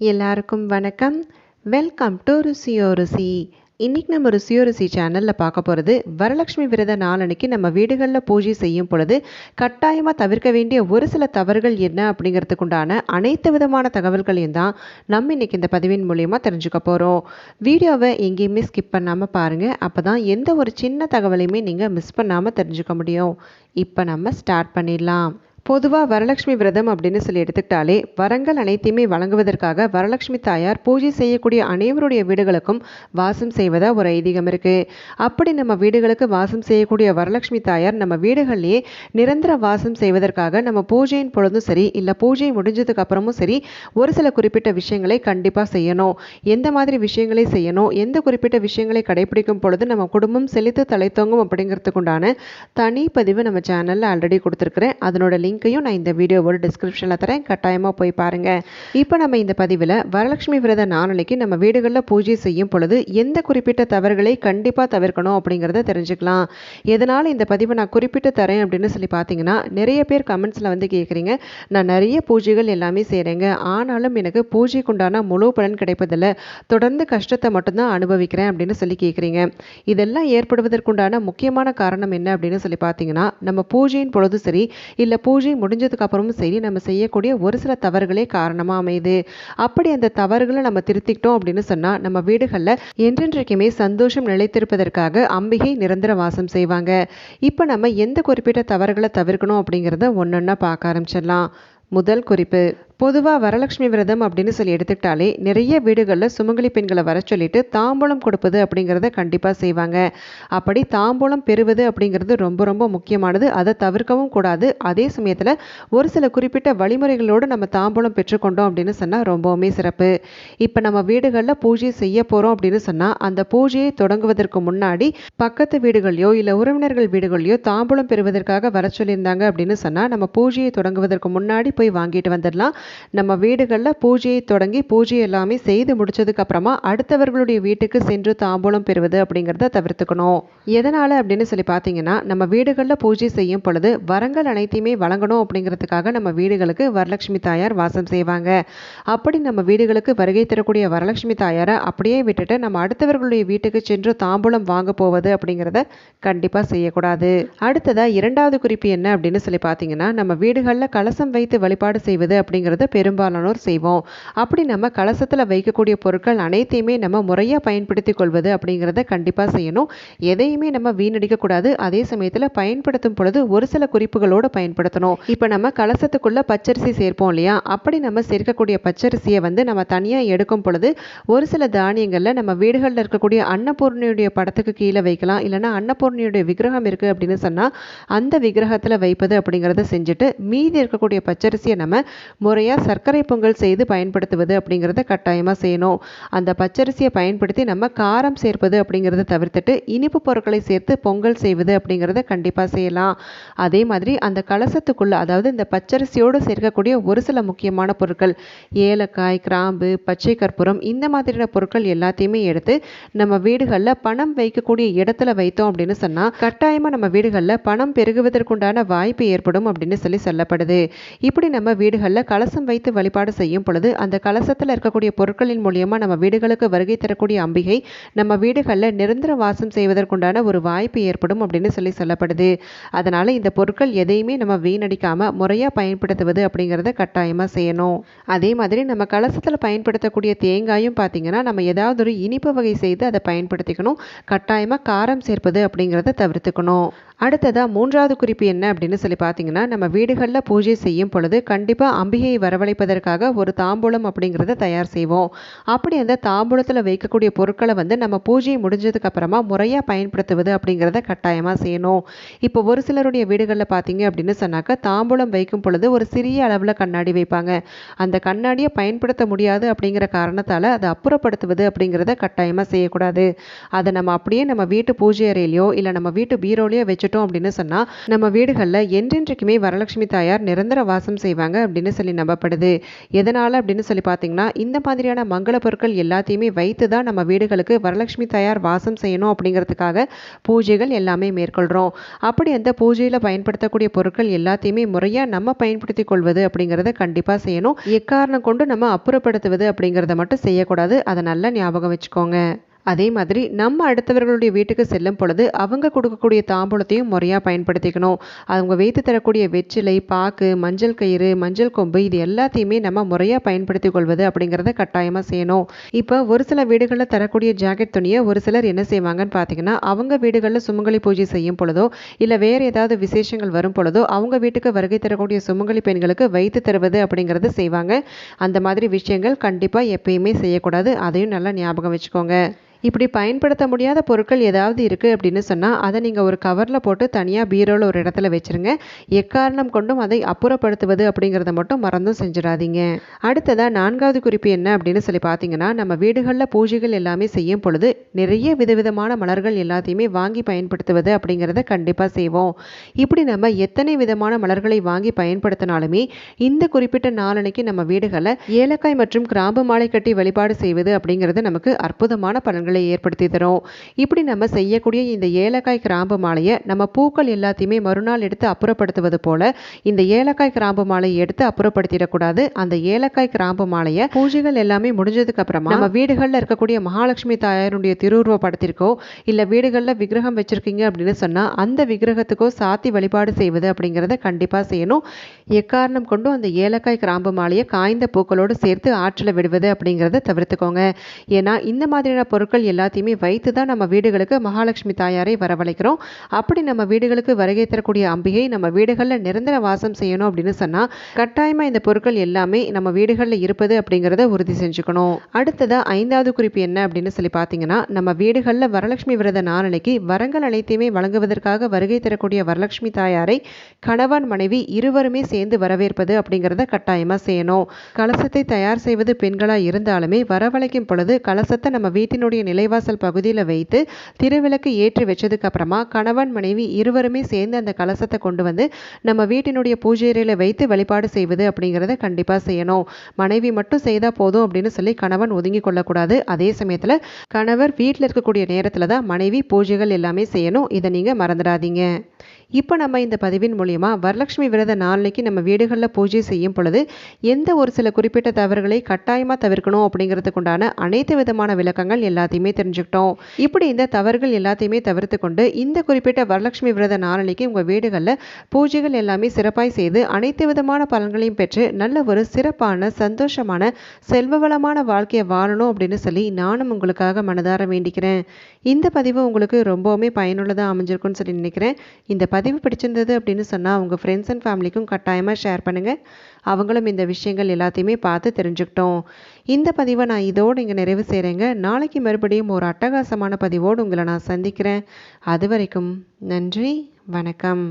எல்லாருக்கும் வணக்கம். Welcome to ருசியோ ருசி. இன்றைக்கி நம்ம ருசியோ ருசி சேனலில் பார்க்க போகிறது வரலட்சுமி விரத நாளன்னைக்கு நம்ம வீடுகளில் பூஜை செய்யும் பொழுது கட்டாயமாக தவிர்க்க வேண்டிய ஒரு சில தவறுகள் என்ன அப்படிங்கிறதுக்குண்டான அனைத்து விதமான தகவல்களையும் தான் நம்ம இன்றைக்கி இந்த பதிவின் மூலியமாக தெரிஞ்சுக்க போகிறோம் வீடியோவை எங்கேயுமே ஸ்கிப் பண்ணாமல் பாருங்கள் அப்போ தான் எந்த ஒரு சின்ன தகவலையுமே நீங்கள் மிஸ் பண்ணாமல் தெரிஞ்சுக்க முடியும். இப்போ நம்ம ஸ்டார்ட் பண்ணிடலாம். பொதுவாக வரலட்சுமி விரதம் அப்படின்னு சொல்லி எடுத்துக்கிட்டாலே வரங்கள் அனைத்தையுமே வழங்குவதற்காக வரலட்சுமி தாயார் பூஜை செய்யக்கூடிய அனைவருடைய வீடுகளுக்கும் வாசம் செய்வதா ஒரு ஐதீகம் இருக்குது அப்படி நம்ம வீடுகளுக்கு வாசம் செய்யக்கூடிய வரலட்சுமி தாயார் நம்ம வீடுகள்லேயே நிரந்தர வாசம் செய்வதற்காக நம்ம பூஜையின் பொழுதும் சரி இல்லை பூஜை முடிஞ்சதுக்கு அப்புறமும் சரி ஒரு சில குறிப்பிட்ட விஷயங்களை கண்டிப்பாக செய்யணும். எந்த மாதிரி விஷயங்களை செய்யணும் எந்த குறிப்பிட்ட விஷயங்களை கடைபிடிக்கும் பொழுது நம்ம குடும்பம் செழித்து தலைத்தோங்கும் அப்படிங்கிறதுக்குண்டான தனி பதிவு நம்ம சேனலில் ஆல்ரெடி கொடுத்துருக்குறேன். அதனோட லிங்க் லிங்க்கையும் நான் இந்த வீடியோவோட டிஸ்கிரிப்ஷனில் தரேன். கட்டாயமாக போய் பாருங்கள் இப்போ நம்ம இந்த பதிவில் வரலட்சுமி விரத நாளைக்கு நம்ம வீடுகளில் பூஜை செய்யும் பொழுது எந்த குறிப்பிட்ட தவறுகளை கண்டிப்பாக தவிர்க்கணும் அப்படிங்கிறத தெரிஞ்சுக்கலாம். எதனால் இந்த பதிவை நான் குறிப்பிட்டு தரேன் அப்படின்னு சொல்லி பார்த்தீங்கன்னா நிறைய பேர் கமெண்ட்ஸில் வந்து கேட்குறீங்க நான் நிறைய பூஜைகள் எல்லாமே செய்கிறேங்க ஆனாலும் எனக்கு பூஜைக்குண்டான முழு பலன் கிடைப்பதில்லை. தொடர்ந்து கஷ்டத்தை மட்டும்தான் அனுபவிக்கிறேன் அப்படின்னு சொல்லி கேட்குறீங்க இதெல்லாம் ஏற்படுவதற்குண்டான முக்கியமான காரணம் என்ன அப்படின்னு சொல்லி பார்த்தீங்கன்னா நம்ம பூஜையின் பொழுது சரி இல்லை பூஜை பூஜை முடிஞ்சதுக்கு அப்புறமும் சரி நம்ம செய்யக்கூடிய ஒரு சில தவறுகளே காரணமாக அமையுது. அப்படி அந்த தவறுகளை நம்ம திருத்திக்கிட்டோம் அப்படின்னு சொன்னால் நம்ம வீடுகளில் என்றென்றைக்குமே சந்தோஷம் நிலைத்திருப்பதற்காக அம்பிகை நிரந்தர வாசம் செய்வாங்க. இப்போ நம்ம எந்த குறிப்பிட்ட தவறுகளை தவிர்க்கணும் அப்படிங்கிறத ஒன்றொன்னா பார்க்க ஆரம்பிச்சிடலாம். முதல் குறிப்பு பொதுவாக வரலட்சுமி விரதம் அப்படின்னு சொல்லி எடுத்துக்கிட்டாலே நிறைய வீடுகளில் சுமங்கலி பெண்களை வர சொல்லிட்டு தாம்பூலம் கொடுப்பது அப்படிங்கிறத கண்டிப்பாக செய்வாங்க. அப்படி தாம்பூலம் பெறுவது அப்படிங்கிறது ரொம்ப ரொம்ப முக்கியமானது. அதை தவிர்க்கவும் கூடாது. அதே சமயத்தில் ஒரு சில குறிப்பிட்ட வழிமுறைகளோடு நம்ம தாம்பூலம் பெற்றுக்கொண்டோம் அப்படின்னு சொன்னால் ரொம்பவுமே சிறப்பு. இப்போ நம்ம வீடுகளில் பூஜை செய்ய போகிறோம் அப்படின்னு சொன்னால் அந்த பூஜையை தொடங்குவதற்கு முன்னாடி பக்கத்து வீடுகளையோ இல்லை உறவினர்கள் வீடுகளையோ தாம்பூலம் பெறுவதற்காக வர சொல்லியிருந்தாங்க அப்படின்னு சொன்னால் நம்ம பூஜையை தொடங்குவதற்கு முன்னாடி போய் வாங்கிட்டு வந்துடலாம். நம்ம வீடுகளில் பூஜையை தொடங்கி பூஜை எல்லாமே செய்து முடிச்சதுக்கு அப்புறமா அடுத்தவர்களுடைய வீட்டுக்கு சென்று தாம்பூலம் பெறுவது அப்படிங்கிறத தவிர்த்துக்கணும். எதனால் அப்படின்னு சொல்லி பார்த்தீங்கன்னா நம்ம வீடுகளில் பூஜை செய்யும் பொழுது வரங்கள் அனைத்தையுமே வழங்கணும் அப்படிங்கிறதுக்காக நம்ம வீடுகளுக்கு வரலட்சுமி தாயார் வாசம் செய்வாங்க. அப்படி நம்ம வீடுகளுக்கு வருகை தரக்கூடிய வரலட்சுமி தாயாரை அப்படியே விட்டுட்டு நம்ம அடுத்தவர்களுடைய வீட்டுக்கு சென்று தாம்பூலம் வாங்க போவது அப்படிங்கிறத கண்டிப்பாக செய்யக்கூடாது. அடுத்ததாக இரண்டாவது குறிப்பு என்ன அப்படின்னு சொல்லி பார்த்தீங்கன்னா நம்ம வீடுகளில் கலசம் வைத்து வழிபாடு செய்வது அப்படிங்கிறது அப்படிங்கிறத பெரும்பாலானோர் செய்வோம். அப்படி நம்ம கலசத்தில் வைக்கக்கூடிய பொருட்கள் அனைத்தையுமே நம்ம முறையாக பயன்படுத்தி கொள்வது அப்படிங்கிறத கண்டிப்பாக செய்யணும். எதையுமே நம்ம வீணடிக்கக்கூடாது அதே சமயத்தில் பயன்படுத்தும் பொழுது ஒரு சில குறிப்புகளோடு பயன்படுத்தணும். இப்போ நம்ம கலசத்துக்குள்ளே பச்சரிசி சேர்ப்போம் இல்லையா? அப்படி நம்ம சேர்க்கக்கூடிய பச்சரிசியை வந்து நம்ம தனியாக எடுக்கும் பொழுது ஒரு சில தானியங்களில் நம்ம வீடுகளில் இருக்கக்கூடிய அன்னபூர்ணியுடைய படத்துக்கு கீழே வைக்கலாம். இல்லைனா அன்னபூர்ணியுடைய விக்கிரகம் இருக்குது அப்படின்னு சொன்னால் அந்த விக்கிரகத்தில் வைப்பது அப்படிங்கிறத செஞ்சுட்டு மீதி இருக்கக்கூடிய பச்சரிசியை நம்ம முறையாக முறையாக சர்க்கரை பொங்கல் செய்து பயன்படுத்துவது அப்படிங்கிறத கட்டாயமாக செய்யணும். அந்த பச்சரிசியை பயன்படுத்தி நம்ம காரம் சேர்ப்பது அப்படிங்கிறத தவிர்த்துட்டு இனிப்பு பொருட்களை சேர்த்து பொங்கல் செய்வது அப்படிங்கிறத கண்டிப்பாக செய்யலாம். அதே மாதிரி அந்த கலசத்துக்குள்ளே அதாவது இந்த பச்சரிசியோடு சேர்க்கக்கூடிய ஒரு சில முக்கியமான பொருட்கள் ஏலக்காய் கிராம்பு பச்சை கற்பூரம் இந்த மாதிரியான பொருட்கள் எல்லாத்தையுமே எடுத்து நம்ம வீடுகளில் பணம் வைக்கக்கூடிய இடத்துல வைத்தோம் அப்படின்னு சொன்னால் கட்டாயமாக நம்ம வீடுகளில் பணம் பெருகுவதற்குண்டான வாய்ப்பு ஏற்படும் அப்படின்னு சொல்லி சொல்லப்படுது. இப்படி நம்ம வீடுகளில் கலச கலசம் வைத்து வழிபாடு செய்யும் பொழுது அந்த கலசத்தில் இருக்கக்கூடிய பொருட்களின் மூலியமாக நம்ம வீடுகளுக்கு வருகை தரக்கூடிய அம்பிகை நம்ம வீடுகளில் நிரந்தர வாசம் செய்வதற்குண்டான ஒரு வாய்ப்பு ஏற்படும் அப்படின்னு சொல்லி சொல்லப்படுது. அதனால் இந்த பொருட்கள் எதையுமே நம்ம வீணடிக்காமல் முறையாக பயன்படுத்துவது அப்படிங்கிறத கட்டாயமாக செய்யணும். அதே மாதிரி நம்ம கலசத்தில் பயன்படுத்தக்கூடிய தேங்காயும் பார்த்திங்கன்னா நம்ம ஏதாவது ஒரு இனிப்பு வகை செய்து அதை பயன்படுத்திக்கணும். கட்டாயமாக காரம் சேர்ப்பது அப்படிங்கிறத தவிர்த்துக்கணும். அடுத்ததாக மூன்றாவது குறிப்பு என்ன அப்படின்னு சொல்லி பார்த்தீங்கன்னா நம்ம வீடுகளில் பூஜை செய்யும் பொழுது கண்டிப்பாக அம்பிகை வரவழைப்பதற்காக ஒரு தாம்பூலம் அப்படிங்கிறத தயார் செய்வோம். அப்படி அந்த தாம்பூலத்தில் வைக்கக்கூடிய பொருட்களை வந்து நம்ம பூஜை முடிஞ்சதுக்கு அப்புறமா முறையாக பயன்படுத்துவது அப்படிங்கிறத கட்டாயமாக செய்யணும். இப்போ ஒரு சிலருடைய வீடுகளில் பார்த்தீங்க அப்படின்னு சொன்னாக்கா தாம்பூலம் வைக்கும் பொழுது ஒரு சிறிய அளவில் கண்ணாடி வைப்பாங்க. அந்த கண்ணாடியை பயன்படுத்த முடியாது அப்படிங்கிற காரணத்தால் அதை அப்புறப்படுத்துவது அப்படிங்கிறத கட்டாயமாக செய்யக்கூடாது. அதை நம்ம அப்படியே நம்ம வீட்டு பூஜை அறையிலையோ இல்லை நம்ம வீட்டு பீரோலையோ வச்சுட்டோம் அப்படின்னு சொன்னால் நம்ம வீடுகளில் என்றென்றைக்குமே வரலட்சுமி தாயார் நிரந்தர வாசம் செய்வாங்க அப்படின்னு சொல்லி நம்ம தேவைப்படுது. எதனால் அப்படின்னு சொல்லி பார்த்தீங்கன்னா இந்த மாதிரியான மங்கள பொருட்கள் எல்லாத்தையுமே வைத்து தான் நம்ம வீடுகளுக்கு வரலட்சுமி தயார் வாசம் செய்யணும் அப்படிங்கிறதுக்காக பூஜைகள் எல்லாமே மேற்கொள்கிறோம் அப்படி அந்த பூஜையில் பயன்படுத்தக்கூடிய பொருட்கள் எல்லாத்தையுமே முறையாக நம்ம பயன்படுத்தி கொள்வது அப்படிங்கிறத கண்டிப்பாக செய்யணும். எக்காரணம் கொண்டு நம்ம அப்புறப்படுத்துவது அப்படிங்கிறத மட்டும் செய்யக்கூடாது. அதை நல்லா ஞாபகம் வச்சுக்கோங்க. அதே மாதிரி நம்ம அடுத்தவர்களுடைய வீட்டுக்கு செல்லும் பொழுது அவங்க கொடுக்கக்கூடிய தாம்பூலத்தையும் முறையாக பயன்படுத்திக்கணும். அவங்க வைத்து தரக்கூடிய வெற்றிலை பாக்கு மஞ்சள் கயிறு மஞ்சள் கொம்பு இது எல்லாத்தையுமே நம்ம முறையாக பயன்படுத்தி கொள்வது அப்படிங்கிறத கட்டாயமாக செய்யணும். இப்போ ஒரு சில வீடுகளில் தரக்கூடிய ஜாக்கெட் துணியை ஒரு சிலர் என்ன செய்வாங்கன்னு பார்த்தீங்கன்னா அவங்க வீடுகளில் சுமங்கலி பூஜை செய்யும் பொழுதோ இல்லை வேறு ஏதாவது விசேஷங்கள் வரும் பொழுதோ அவங்க வீட்டுக்கு வருகை தரக்கூடிய சுமங்கலி பெண்களுக்கு வைத்து தருவது அப்படிங்கிறது செய்வாங்க. அந்த மாதிரி விஷயங்கள் கண்டிப்பாக எப்பயுமே செய்யக்கூடாது. அதையும் நல்லா ஞாபகம் வச்சுக்கோங்க. இப்படி பயன்படுத்த முடியாத பொருட்கள் ஏதாவது இருக்குது அப்படின்னு சொன்னால் அதை நீங்கள் ஒரு கவரில் போட்டு தனியாக பீரோவில் ஒரு இடத்துல வச்சுருங்க. எக்காரணம் கொண்டும் அதை அப்புறப்படுத்துவது அப்படிங்கிறத மட்டும் மறந்தும் செஞ்சிடாதீங்க. அடுத்ததாக நான்காவது குறிப்பு என்ன அப்படின்னு சொல்லி பார்த்தீங்கன்னா நம்ம வீடுகளில் பூஜைகள் எல்லாமே செய்யும் பொழுது நிறைய விதவிதமான மலர்கள் எல்லாத்தையுமே வாங்கி பயன்படுத்துவது அப்படிங்கிறத கண்டிப்பாக செய்வோம். இப்படி நம்ம எத்தனை விதமான மலர்களை வாங்கி பயன்படுத்தினாலுமே இந்த குறிப்பிட்ட நாளனைக்கு நம்ம வீடுகளில் ஏலக்காய் மற்றும் கிராம்பு மாலை கட்டி வழிபாடு செய்வது அப்படிங்கிறது நமக்கு அற்புதமான பலன் மாற்றங்களை ஏற்படுத்தி தரும். இப்படி நம்ம செய்யக்கூடிய இந்த ஏலக்காய் கிராம்பு மாலையை நம்ம பூக்கள் எல்லாத்தையுமே மறுநாள் எடுத்து அப்புறப்படுத்துவது போல இந்த ஏலக்காய் கிராம்பு மாலையை எடுத்து அப்புறப்படுத்திடக்கூடாது. அந்த ஏலக்காய் கிராம்பு மாலையை பூஜைகள் எல்லாமே முடிஞ்சதுக்கு அப்புறமா நம்ம வீடுகளில் இருக்கக்கூடிய மகாலட்சுமி தாயாருடைய திருவுருவ படத்திற்கோ இல்லை வீடுகளில் விக்கிரகம் வச்சிருக்கீங்க அப்படின்னு சொன்னால் அந்த விக்கிரகத்துக்கோ சாத்தி வழிபாடு செய்வது அப்படிங்கிறத கண்டிப்பாக செய்யணும். எக்காரணம் கொண்டும் அந்த ஏலக்காய் கிராம்பு மாலையை காய்ந்த பூக்களோடு சேர்த்து ஆற்றில் விடுவது அப்படிங்கிறத தவிர்த்துக்கோங்க. ஏன்னா இந்த மாதிரியான பொருட்கள் பொருட்கள் எல்லாத்தையுமே வைத்து தான் நம்ம வீடுகளுக்கு மகாலட்சுமி தாயாரை வரவழைக்கிறோம். அப்படி நம்ம வீடுகளுக்கு வருகை தரக்கூடிய அம்பிகை நம்ம வீடுகளில் நிரந்தர வாசம் செய்யணும் அப்படின்னு சொன்னால் கட்டாயமாக இந்த பொருட்கள் எல்லாமே நம்ம வீடுகளில் இருப்பது அப்படிங்கிறத உறுதி செஞ்சுக்கணும். அடுத்ததாக ஐந்தாவது குறிப்பு என்ன அப்படின்னு சொல்லி பார்த்தீங்கன்னா நம்ம வீடுகளில் வரலட்சுமி விரத நாளனைக்கு வரங்கள் அனைத்தையுமே வழங்குவதற்காக வருகை தரக்கூடிய வரலட்சுமி தாயாரை கணவன் மனைவி இருவருமே சேர்ந்து வரவேற்பது அப்படிங்கிறத கட்டாயமாக செய்யணும். கலசத்தை தயார் செய்வது பெண்களாக இருந்தாலுமே வரவழைக்கும் பொழுது கலசத்தை நம்ம வீட்டினுடைய நிலைவாசல் பகுதியில் வைத்து திருவிளக்கு ஏற்றி வச்சதுக்கு அப்புறமா கணவன் மனைவி இருவருமே சேர்ந்து அந்த கலசத்தை கொண்டு வந்து நம்ம வீட்டினுடைய பூஜை அறையில் வைத்து வழிபாடு செய்வது அப்படிங்கிறத கண்டிப்பாக செய்யணும். மனைவி மட்டும் செய்தால் போதும் அப்படின்னு சொல்லி கணவன் ஒதுங்கி கொள்ளக்கூடாது. அதே சமயத்தில் கணவர் வீட்டில் இருக்கக்கூடிய நேரத்தில் தான் மனைவி பூஜைகள் எல்லாமே செய்யணும். இதை நீங்கள் மறந்துடாதீங்க. இப்போ நம்ம இந்த பதிவின் மூலியமா வரலட்சுமி விரத நாளைக்கு நம்ம வீடுகளில் பூஜை செய்யும் பொழுது எந்த ஒரு சில குறிப்பிட்ட தவறுகளை கட்டாயமாக தவிர்க்கணும் அப்படிங்கிறதுக்குண்டான அனைத்து விதமான விளக்கங்கள் எல்லாத்தையுமே தெரிஞ்சுக்கிட்டோம். இப்படி இந்த தவறுகள் எல்லாத்தையுமே தவிர்த்து கொண்டு இந்த குறிப்பிட்ட வரலட்சுமி விரத நாளைக்கு உங்கள் வீடுகளில் பூஜைகள் எல்லாமே சிறப்பாய் செய்து அனைத்து விதமான பலன்களையும் பெற்று நல்ல ஒரு சிறப்பான சந்தோஷமான செல்வ வளமான வாழ்க்கையை வாழணும் அப்படின்னு சொல்லி நானும் உங்களுக்காக மனதார வேண்டிக்கிறேன். இந்த பதிவு உங்களுக்கு ரொம்பவுமே பயனுள்ளதாக அமைஞ்சிருக்கும்னு சொல்லி நினைக்கிறேன். இந்த பதிவு பிடிச்சிருந்தது அப்படின்னு சொன்னால் உங்கள் ஃப்ரெண்ட்ஸ் அண்ட் ஃபேமிலிக்கும் கட்டாயமாக ஷேர் பண்ணுங்கள் அவங்களும் இந்த விஷயங்கள் எல்லாத்தையுமே பார்த்து தெரிஞ்சுக்கிட்டோம். இந்த பதிவை நான் இதோடு இங்கே நிறைவு செய்கிறேங்க நாளைக்கு மறுபடியும் ஒரு அட்டகாசமான பதிவோடு உங்களை நான் சந்திக்கிறேன். அது வரைக்கும் நன்றி வணக்கம்.